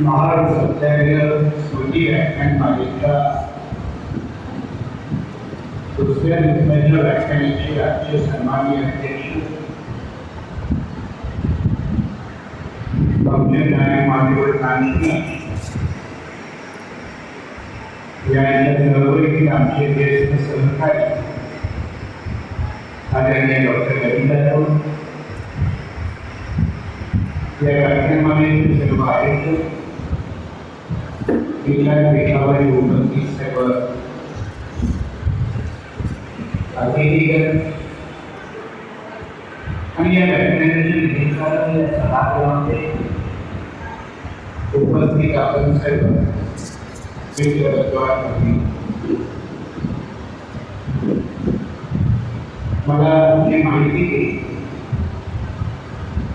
महाराज सत्याग्रह स्मृति व्याख्यान मालिका दूसरे में जो व्याख्यान की जाती है सम्मानीय अध्यक्ष मानव कांशी यांच्या आमचे ज्येष्ठ सहकारी आदरणीय डॉक्टर रवींद्र राऊत या कार्यक्रमाने सर्व आयोजक विचार पीठावरील उपस्थित सर्व अतिथीगण आणि या व्याख्यानाच्या निधीकाराने या सभागृहामध्ये उपस्थित आपण सर्व मला जी माहिती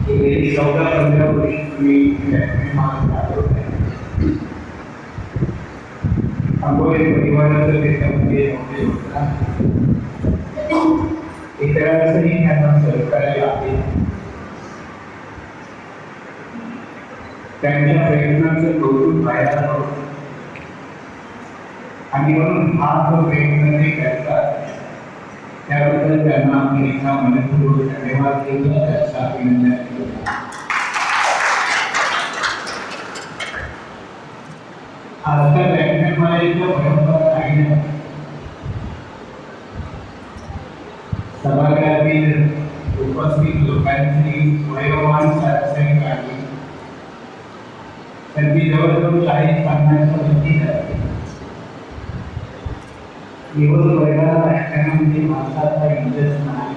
दिली की चौदा पंधरा वर्ष तुम्ही व्याख्यानमाला चालवत आहे. आंबोले परिवाराचं त्याच्यामध्ये नोंदणी होता इतरांचंही त्यांना सहकार्य आहे. त्यांच्या प्रयत्नाचं कौतुक व्हायला हवं आणि म्हणून हा जो प्रयत्न ते करतात त्याबद्दल त्यांना एका मनपूर्वक धन्यवाद देतो त्याचं अभिनंदन केलं आजच्या व्याख्यानमालेच्या परंपरा काही नाही सभागृहातील उपस्थित लोकांची वयोमान चाचणी काढली त्यांची जवळजवळ चाळीस पन्नासच्या वरती झाली केवळ वर्गाला व्याख्यानामध्ये माणसाचा इंटरेस्ट नाही.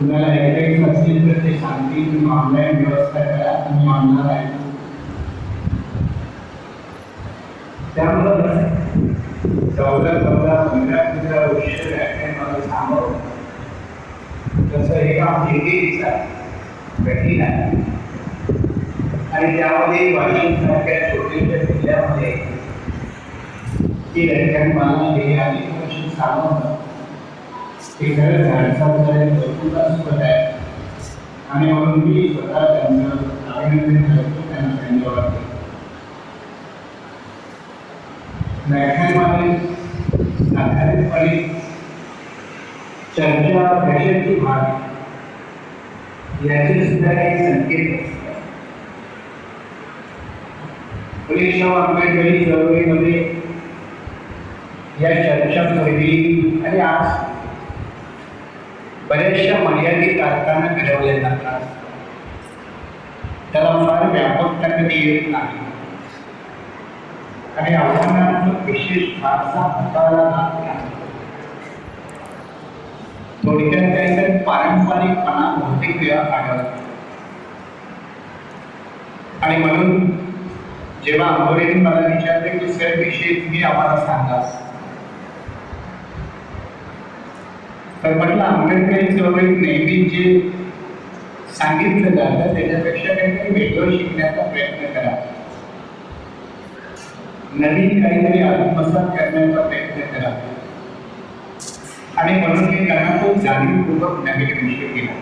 तुम्हाला ऐकायचं असेल तर ते सांगतील तुम्ही ऑनलाईन व्यवस्था करा तुम्ही आणणार आहे. त्यामुळं चौदा चौदा पंधरा पंधरा वर्ष व्याख्यान मला थांबवलं तसं हे काम जिंदगीचं कठीण आहे. आणि त्यामध्ये वाशिम सारख्या छोट्याशा जिल्ह्यामध्ये ती मला हे अनेक वर्ष चालवणं ते खरं झाडसावलं भरपूर सुखद आहे. आणि म्हणून मी स्वतः त्यांचं अभिनंदन करतो त्यांना धन्यवाद देतो. व्याख्यानमाले साधारणपणे चर्चा कशाची भाग. याचे सुद्धा काही संकेत असतात. फुलेशाह आंबेडकरी चळवळीमध्ये या चर्चापूर्वी आणि आज बऱ्याचशा मर्यादित अर्थानं घडवल्या जातात. त्याला फार व्यापकता कधी येत नाही. आणि आव्हानात्मक विशेष फारसा हाताळला जात नाही. थोडक्यात काहीतरी पारंपरिकपणा भौतिक वेळा आढळतो आणि म्हणून जेव्हा आंबोरेने मला विचारले की सर विषय तुम्ही आम्हाला सांगा. तर म्हटलं आंबेडकरी वगैरे नेहमी जे सांगितलं जातं त्याच्यापेक्षा काहीतरी वेगळं शिकण्याचा प्रयत्न करा. नवीन काहीतरी आत्मसात करण्याचा प्रयत्न करा. आणि म्हणून मी त्यांना तो जाणीवपूर्वक नवीन विषय केला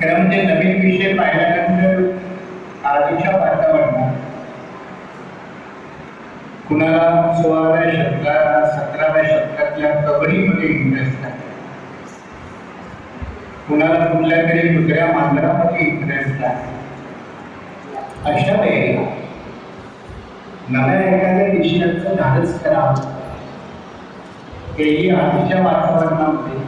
खरं म्हणजे नवीन विषय पाहिल्यानंतर आधीच्या वातावरणात कुणाला सोळाव्या शतकात सतराव्या शतकातल्या कबरीमध्ये इंटरेस्ट आहे कुणाला कुठल्या तरी दुसऱ्या मांजरामध्ये इंटरेस्ट आहे अशा वेळेला नव्या एखाद्या विषयाचं धाडस करावं. हेही आधीच्या वातावरणामध्ये.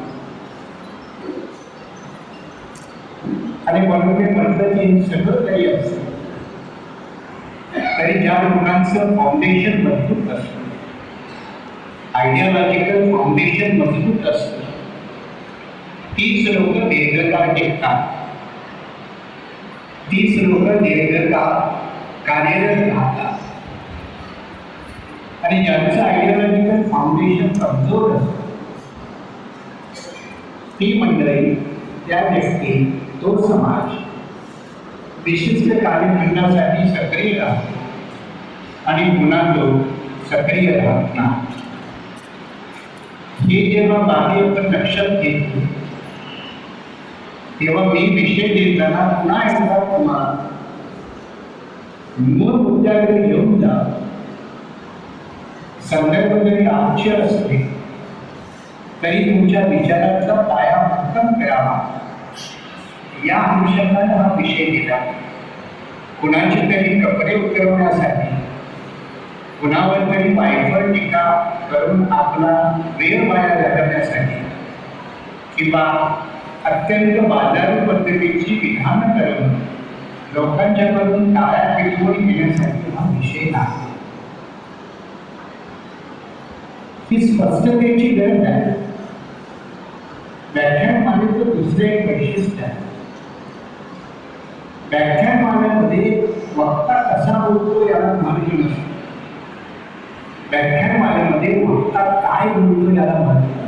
आणि म्हणून मी म्हटलं की सगळं काही असतं. तरी ज्या लोकांचं फाउंडेशन मजबूत असतं आयडिओलॉजिकल फाउंडेशन मजबूत असतं तीच लोक दीर्घकाळ टिकतात. तीच लोक दीर्घकाळ कार्यरत राहतात. आणि ज्यांचं आयडिओलॉजिकल फाउंडेशन कमजोर असतं ती मंडळी त्या व्यक्ती तो समाज विशिष्ट कार्यखंडासाठी सक्रिय राहतो आणि तो सक्रिय राहत नाही हे जेव्हा बाबी लक्षात घेतो, तेव्हा मी विषय देताना पुन्हा एकदा तुम्हाला मूळ मुद्द्याकडे घेऊन जा. संदर्भ आमचे असले, तरी तुमच्या विचाराचा पाया भक्कम करावा. या अनुषंगाने हा विषय दिला. कुणाचे तरी कपडे उतरवण्यासाठी कुणावर तरी वायफळ टीका करून आपला वेळ वाया घालवण्यासाठी किंवा अत्यंत बाजारू पद्धतीची विधानं करून लोकांच्याकडून टाळ्या पिटवून घेण्यासाठी हा विषय नाही. ही स्पष्टतेची गरज आहे. व्याख्यानमालेचं दुसरे एक वैशिष्ट्य आहे. व्याख्यानमालेमध्ये वक्ता कसा बोलतो याला माहिती नसतो. व्याख्यानमालेमध्ये वक्ता काय बोलतो याला महत्त्व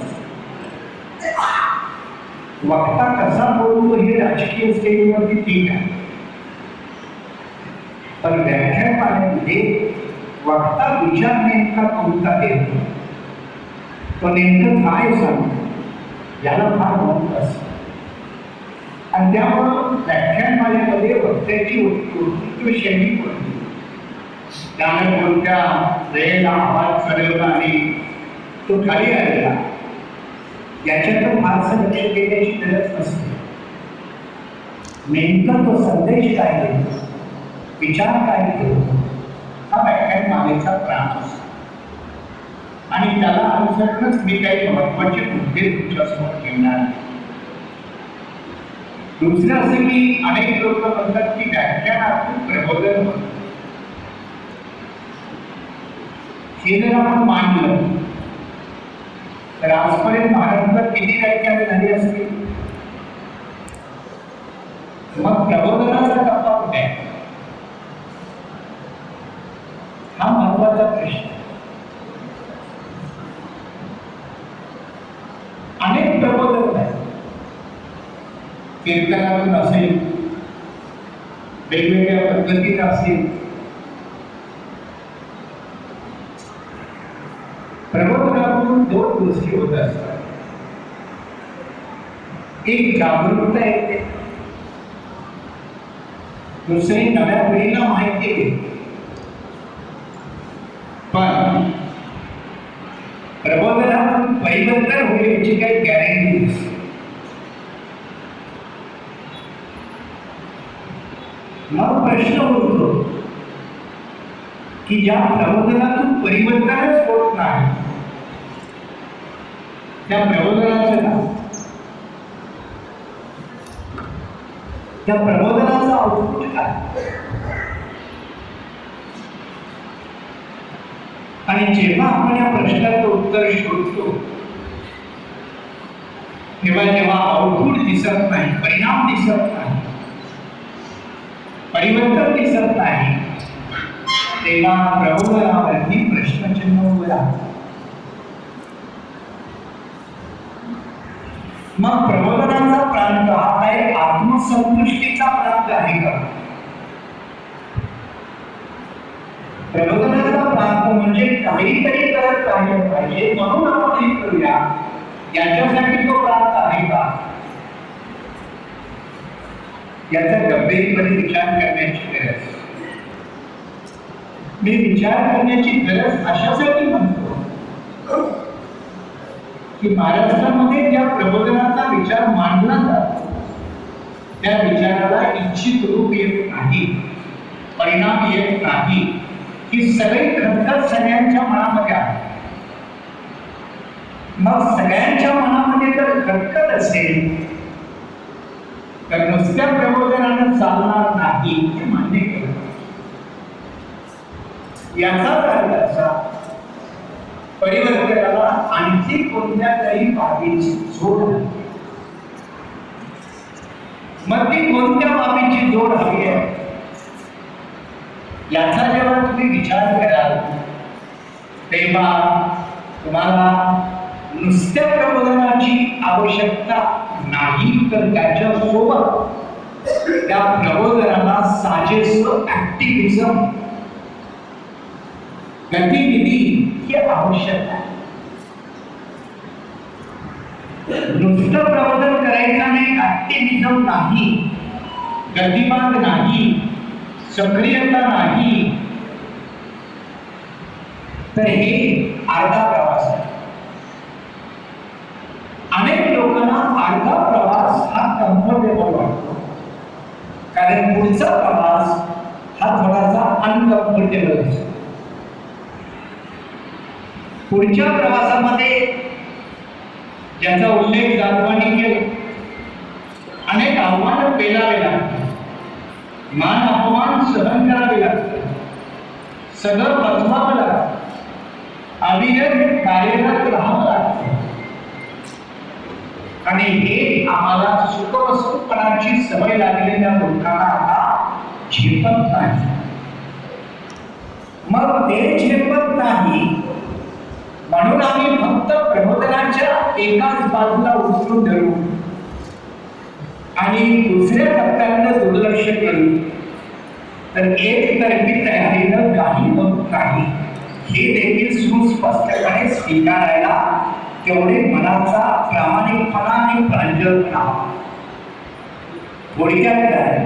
वक्ता कसा बोलतो हे राजकीय स्टेजवरती ठीक आहे. पण व्याख्यानमालेमध्ये वक्ता विचार नेमका कोणता देतो तो नेमकं काय सांगतो? याला फार महत्त्व असतं. आणि त्यामुळं व्याख्यानमालेमध्ये वक्त्याची उत्कृष्ट शैली कोणती? त्यामुळे कोणत्या रेला आवाज चढवला आणि तो खाली आलेला याच्याकडे फारसं लक्ष देण्याची गरज नसते. नेमका तो संदेश काय देतो? विचार काय देतो? हा व्याख्यान व्याख्यानमालेचा प्राण असतो. आणि त्याला अनुसरूनच मी काही महत्त्वाचे मुद्दे तुमच्यासमोर ठेवणार दुसरं असं की अनेक लोक म्हणतात की व्याख्यानातून प्रबोधन होतं. हे जर आपण मानलं तर आजपर्यंत महाराष्ट्रात किती व्याख्याने झाली असतील? मग प्रबोधनाचा टप्पा कुठे आहे? हा महत्त्वाचा प्रश्न. अनेक प्रबोधक आहेत. कीर्तनातून असेल वेगवेगळ्या पद्धतीत असेल प्रबोधनातून दोन गोष्टी होत असतात एक जागरूकता येते दुसरी नव्या पिढीला माहिती देते पण प्रबोधनातून परिवर्तन होईल याची काही गॅरंटी नसते मग प्रश्न उरतो की ज्या प्रबोधनातून परिवर्तनच होत नाही. त्या प्रबोधनाचं नाव. त्या प्रबोधनाचं आउटपुट काय? आणि जेव्हा आपण या प्रश्नाचं उत्तर शोधतो तेव्हा जेव्हा आउटपुट दिसत नाही परिणाम दिसत नाही परिवर्तन दिसत नाही तेव्हा प्रबोधनावरती प्रश्नचिन्ह उभं राहतं. मग प्रबोधनाचा प्रांत हा काय? आत्मसंतुष्टीचा प्रांत आहे का? प्रबोधनाचा प्रांत म्हणजे काहीतरी करत राहिलं पाहिजे, म्हणून आपण हे करूया. याच्यासाठी तो प्रांत आहे का? याचा गंभीरपणे विचार करण्याची गरज. मी विचार करण्याची गरज अशासाठी म्हणतो की महाराष्ट्रामध्ये ज्या प्रबोधनाचा विचार मांडला जातो त्या विचाराला इच्छित रूप येत नाही परिणाम येत नाही ही सगळी खतखत सगळ्यांच्या मनामध्ये आहे. मग सगळ्यांच्या मनामध्ये जर खटकत असेल तर नुसत्या प्रबोधनानं चालणार नाही हे मान्य केलं. याचाच अर्थ असा परिवर्तनाला आणखी कोणत्या तरी बाबीची जोड मग ती कोणत्या बाबीची जोड हवी आहे? याचा जेव्हा तुम्ही विचार कराल तेव्हा तुम्हाला नुसत्या प्रबोधनाची आवश्यकता नाही तर त्याच्यासोबत त्या प्रबोधनाला साजेस ऍक्टिव्हिझम गतिविधी इतके आवश्यक आहे. नुसतं प्रबोधन करायचं नाही ऍक्टिव्हिझम नाही. गतिमान नाही. सक्रियता नाही. तर हे अर्धा प्रवास आहे अनेक लोकांना अर्धा प्रवास हा कम्फर्टेबल वाटतो कारण पुढचा प्रवास हा थोडासा अनकम्फर्टेबल असतो पुढच्या प्रवासामध्ये ज्याचा उल्लेख जाधवांनी केला. अनेक आव्हानं पेलावे लागतात. मान अपमान सहन करावे लागतात. सगळं बदलावं लागतं. अविरत कार्यरत राहावं लागतं. आणि हे आम्हाला सुखवस्तूपणाची सवय लागलेल्या लोकांना आता झेपत नाही. मग ते झेपत नाही म्हणून आम्ही फक्त प्रबोधनाच्या एकाच बाजूला उचलून धरू. आणि दुसऱ्या टप्प्याकडे दुर्लक्ष करू. तर एक तर्फी तयारीनं काही होत नाही. हे देखील सुस्पष्टपणे स्वीकारायला तेवढे मनाचा प्रामाणिकपणा आणि प्रांजलपणा थोडक्यात काय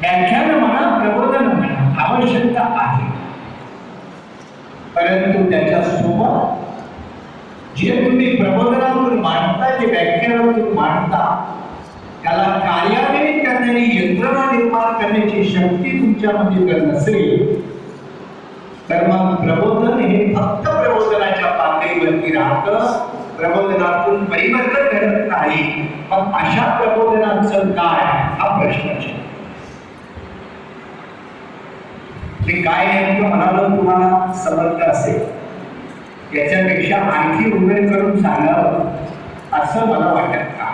व्याख्यान म्हणा प्रबोधन म्हणा आवश्यकता आहे. परंतु त्याच्यासोबत जे तुम्ही प्रबोधनातून मांडता जे व्याख्यानातून मांडता त्याला कार्यान्वित करणारी यंत्रणा निर्माण करण्याची शक्ती तुमच्यामध्ये जर नसेल तर मग प्रबोधन हे फक्त प्रबोधनाच्या पातळीवरती राहत. प्रबोधनातून परिवर्तन घडत नाही. मग अशा प्रबोधनाचं काय? हा प्रश्न आहे. मी काय नेमकं म्हणालो तुम्हाला समजलं असेल. याच्यापेक्षा आणखी उल्लेख करून सांगावं असं मला वाटत का?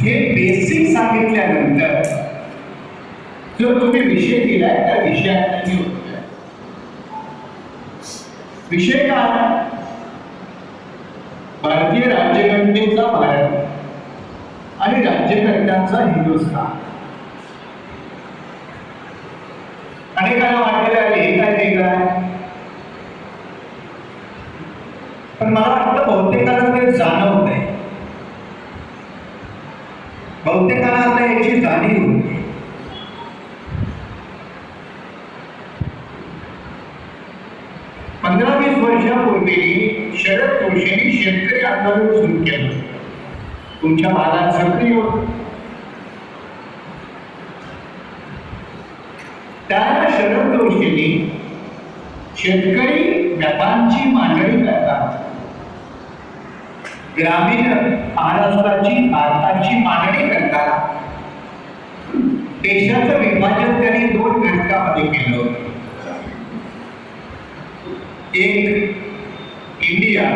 हे बेसिक सांगितल्यानंतर जो तुम्ही विषय दिलाय त्या विषयात विषय काय? भारतीय राज्यघटनेचा भारत आणि राज्यकर्त्यांचा हिंदुस्थान. अनेकांना वाटलेलं आहे हे काय वेगळं आहे? पण मला वाटतं बहुतेकांना ते जाणवत नाही. बहुतेकांना आता याची जाणीव पंधरा वीस वर्षापूर्वी शरद जोशींनी शेतकरी आंदोलन सुरू केलं. तुमच्या भागात सक्रिय होत त्या शेतकरी व्यापारांची मांडणी करतात. ग्रामीण महाराष्ट्राची भारताची मांडणी करतात. देशाचं विभाजन त्यांनी दोन घटकामध्ये केलं एक इंडिया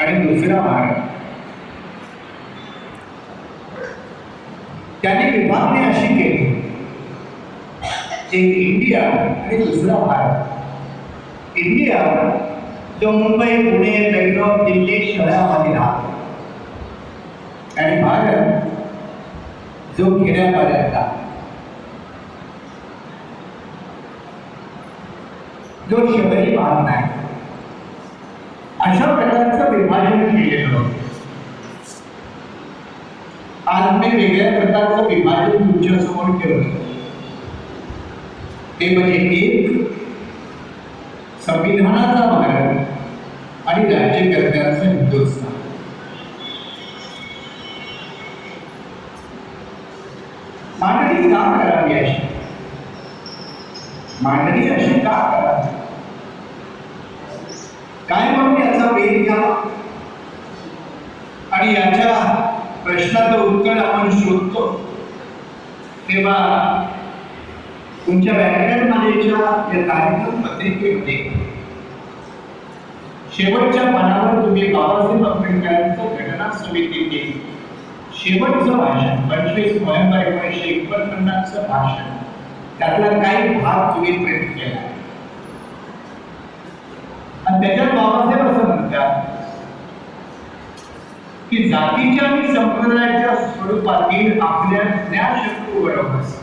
आणि दुसरा भारत. त्याने विभागणी अशी केली. एक इंडिया आणि दुसरा भारत. इंडिया, जो मुंबई, पुणे, बेंगलोर, दिल्ली, शहरामध्ये राहतो. आणि भारत, जो खेड्यापाड्यात राहतो जो शहरी भाग नाही. अशा प्रकारचं विभाजन केलेलं आज मी वेगळ्या प्रकारचं विभाजन तुमच्या समोर केलं ते म्हणजे एक संविधानाचा भारत आणि राज्यकर्त्यांचं हिंदुस्थान मांडणी का करावी अशी? मांडणी अशी का करावी? काय म्हणून याचा वेध घ्यावा? आणि याच्या प्रश्नाचं उत्तर आपण शोधतो. तेव्हा तुमच्या व्याख्यानमालेच्या या कार्यक्रम पत्रिकेमध्ये शेवटच्या पानावर तुम्ही बाबासाहेब आंबेडकरांचं घटना समितीचे शेवटचं भाषण पंचवीस नोव्हेंबर एकोणीसशे एकोणपन्नासचं भाषण त्यातला काही भाग तुम्ही प्रिंट केला. आणि त्याच्यात बाबासाहेब असं म्हणतात की जातीच्या आणि संप्रदायाच्या स्वरूपातील आपल्या ज्ञानशक्ती उघडवण्यास